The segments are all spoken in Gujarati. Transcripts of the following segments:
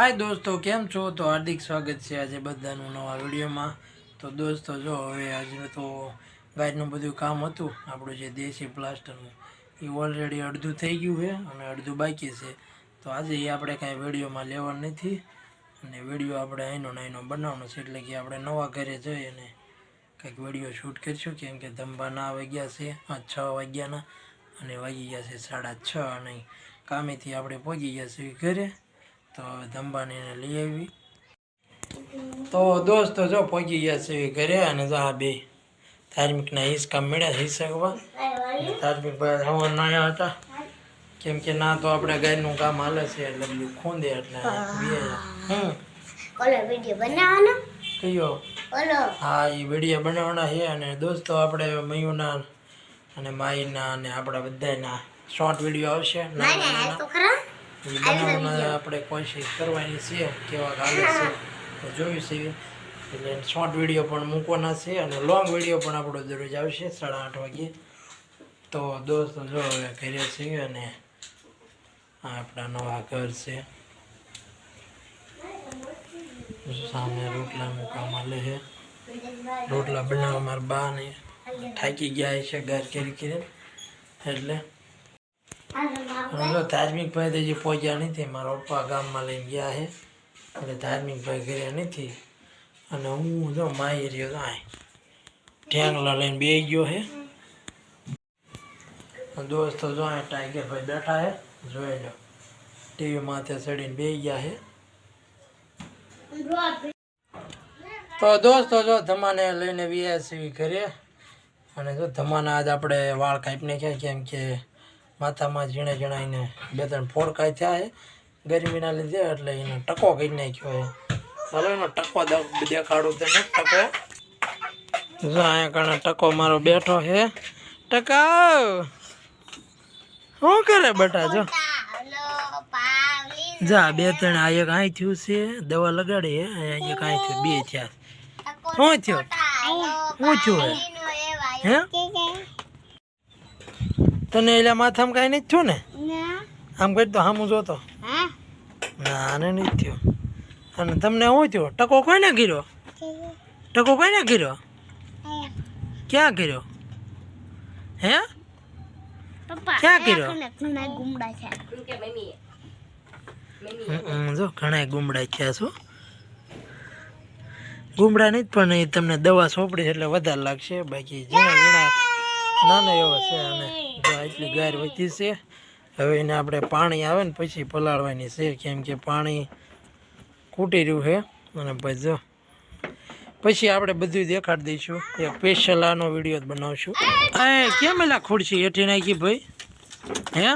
હાય દોસ્તો, કેમ છો? તો હાર્દિક સ્વાગત છે આજે બધાનું નવા વિડીયોમાં. તો દોસ્તો, જો હવે આજે તો ગાયનું બધું કામ હતું, આપણું જે દેશી પ્લાસ્ટરનું, એ ઓલરેડી અડધું થઈ ગયું છે અને અડધું બાકી છે. તો આજે એ આપણે કાંઈ વિડીયોમાં લેવા નથી અને વીડિયો આપણે અહીંનો નાઈનો બનાવવાનો છે, એટલે કે આપણે નવા ઘરે જઈ અને કંઈક વીડિયો શૂટ કરીશું, કેમ કે ધંભા ના વાગ્યા છે છ વાગ્યાના અને વાગી ગયા છે સાડા છ અને કામેથી આપણે પહોંચી ગયા છીએ ઘરે. તો હવે ધંબાને એને લઈ આવી. તો દોસ્તો જો પહોંચી ગયા છે ઘરે અને જો આ બે ધાર્મિકના હિસકા મળ્યા હિસકવા. ધાર્મિક ભાઈ હવા નાયા હતા. કેમ કે ના તો આપણે ગાયનું કામ હાલે છે એટલે બધું ખૂંદે એટલે હમ. ઓલો વીડિયો બનાવવાનો? કયો? ઓલો. હા એ વિડીયા બનાવવાના છે અને દોસ્તો આપણે મયુના અને માઈના અને આપણા બધાના શોર્ટ વીડિયો આવશે. તો ખરા? આપણે કોશિશ કરવાની છે કેવા હાલે છે. તો છે. એટલે શોર્ટ વીડિયો પણ મૂકવાના છે અને લોંગ વીડિયો પણ આપણો દરરોજ આવશે સાડા આઠ વાગે. તો દોસ્તો જો હવે ઘરે છીએ અને આ આપણા નવા ઘર છે. સામે રોટલા મૂકવામાં લે છે. રોટલા બનાવવા મારા બા ને થાકી ગયા છે ઘર કરી કરીને એટલે જો ધાર્મિકભાઈ તો હજી પહોંચ્યા નથી. મારા પપ્પા ગામમાં લઈને ગયા છે. એટલે ધાર્મિકભાઈ ઘરે નથી. અને હું જો માહી રહ્યો આય. ઠેંગલા લઈને બે ગયો છે. દોસ્તો જો આ ટાઈગરભાઈ બેઠા છે. જોઈ લો. ટીવી માથે ચડીને બે ગયા છે. તો દોસ્તો જો ધમાને લઈને વીએસવી ઘરે. અને જો ધમાના આજ આપણે વાળ કાપી નાખ્યા કેમ કે માથામાં ઝીણે ઝીણાઈને બે ત્રણ ફોડકાય થયા. છે ગરમીના લીધે એટલે એનો ટકો કરી નાખ્યો છે. ચાલો એનો ટકો દેખાડું તને ટકો. જો અહીંયા કારણે ટકો મારો બેઠો છે. ટકાવ શું કરે બેટા જો? જા બે ત્રણ આ એક અહીં થયું છે. દવા લગાડી હે અહીંયા એક અહીં થયું બે થયા શું થયું? શું થયું? હે? તને એલા માથામાં કાંઈ નહીં થયું ને? આમ કહી તો હામું જોતો. ના આને નહીં થયું. અને તમને શું થયું? ટકો કોઈને ગીર્યો ટકો કોઈને ગીર્યો ક્યાં કર્યો? હે? ક્યાં કર્યો? ઘણા ગુમડા જો ઘણા ગુમડા થયા છો. ગુમડા નહીં પણ એ તમને દવા સોંપડી એટલે વધારે લાગશે. બાકી નાનો એવો છે અને જો આટલી ગાય વધી છે હવે એને આપણે પાણી આવે ને પછી પલાળવાની છે કેમ કે પાણી ખૂટી રહ્યું છે. અને પછી જો પછી આપણે બધું દેખાડી દઈશું. એક સ્પેશિયલ આનો વીડિયો બનાવશું. એ કેમ એલા ખુરશી હેઠી નાખી ભાઈ? હે?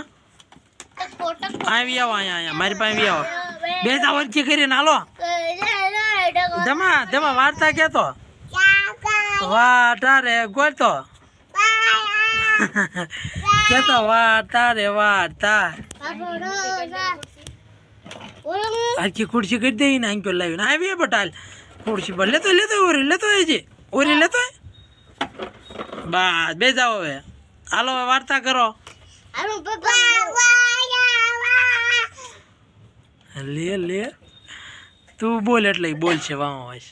આવી આવો અહીંયા અહીંયા. મારી પાસે આવી આવો. બે તા વરખી કરીને હાલો. ધમા ધમા વાર્તા કેતો વાટા રે ગોતો. કેતો વાર્તા રે વાર્તા આખી ખુરશી કરી દઈ ને આંક્યો લાવીને આવી બટાલ ખુરશી પર લેતો લેતો ઓરી લેતો એ જે ઓરી લેતો એ? બસ બે જાઓ હવે હાલો હવે વાર્તા કરો લે લે તું બોલ એટલે ઈ બોલ છે વાં હોય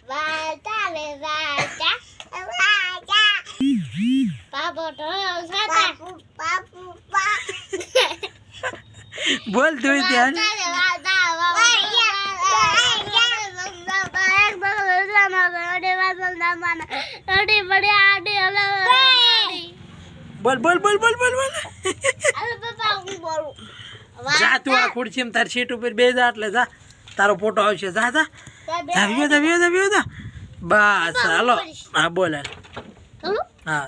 બોલ તું ધ્યાન બોલ બોલ બોલ બોલ બોલ બોલ જા તું આ ખુરશી તારી સીટ ઉપર બે જા એટલે જા તારો ફોટો આવશે જા જા જા વ્યો જા વ્યો જા વ્યો જા બસ હાલો હા બોલે હા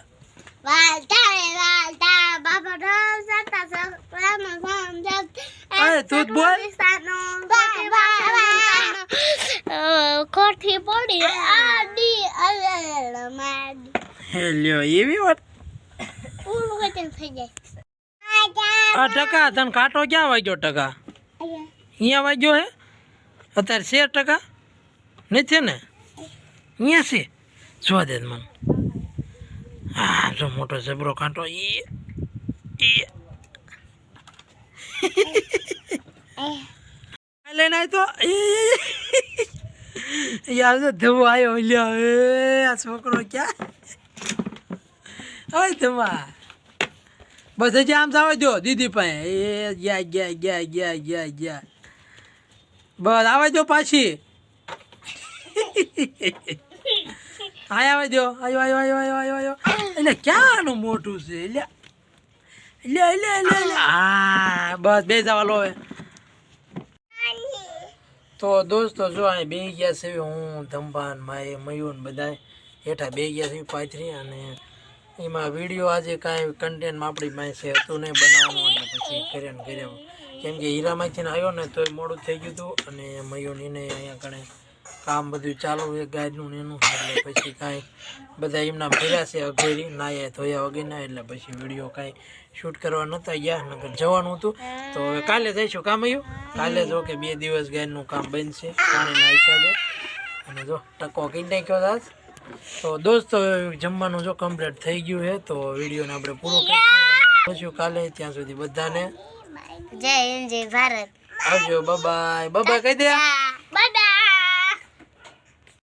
અરે તું જ બોલ કોઠી પડી આડી અલલ માડી હે લ્યો એવી વાત પૂરું કટન થઈ જાય આ ટકા તને કાંટો ક્યાં વાગ્યો ટકા અહીંયા વાગ્યો હે અત્યારે શેર ટકા નથી ને અહીંયા છે જોવા દે મને જો મોટો જબરો કાંટો ઈ લઈને આવ્યો યાર તો ધમો આવ્યો લ્યો એ આ છોકરો ક્યાં હવે ધમા બસ હજી આમ સાવ જો દીદી પાસે એ ગયા ગયા ગયા ગયા ગયા ગયા બસ આવે જો પાછી આય આવી દો આયો આયો આયો આયો આયો આયો. એટલે ક્યાંનું મોટું છે? લ્યા. લે લે લે લે હા બસ, બે જવા લો તો દોસ્તો, જો અહીં બે ગયા છે, હું ધંભાન માય મયુન બધા હેઠા બે ગયા છે, પાથરી અને એમાં વીડિયો આજે કાંઈ કન્ટેન્ટમાં આપણી પાસે હતું નહીં, બનાવવાનું એટલે પછી કર્યા ને કર્યા કેમ કે હીરામાંથી આવ્યો ને તોય મોડું થઈ ગયું હતું અને મયુન એને અહીંયા કણે કામ બધું ચાલુ છે ગાયનું ને એનું. એટલે પછી કાંઈ બધા એમના ફેર્યા છે અઘેરી નાયા ધોયા વગેરે એટલે પછી વીડિયો કાંઈ શૂટ કરવા નહોતા ગયા નગર જવાનું હતું. તો હવે કાલે જઈશું કામ આવ્યું કાલે જો કે બે દિવસ ગાયનું કામ બનશે પાણીના હિસાબે. અને જો ટકો કઈ નાખ્યો દાસ તો દોસ્તો જમવાનું જો કમ્પ્લીટ થઈ ગયું છે તો વિડીયોને આપણે પૂરો કરીશું. કાલે ત્યાં સુધી બધાને. જય હિન્દ જય ભારત. આવજો બાય બાય બાય કહી દે. બાય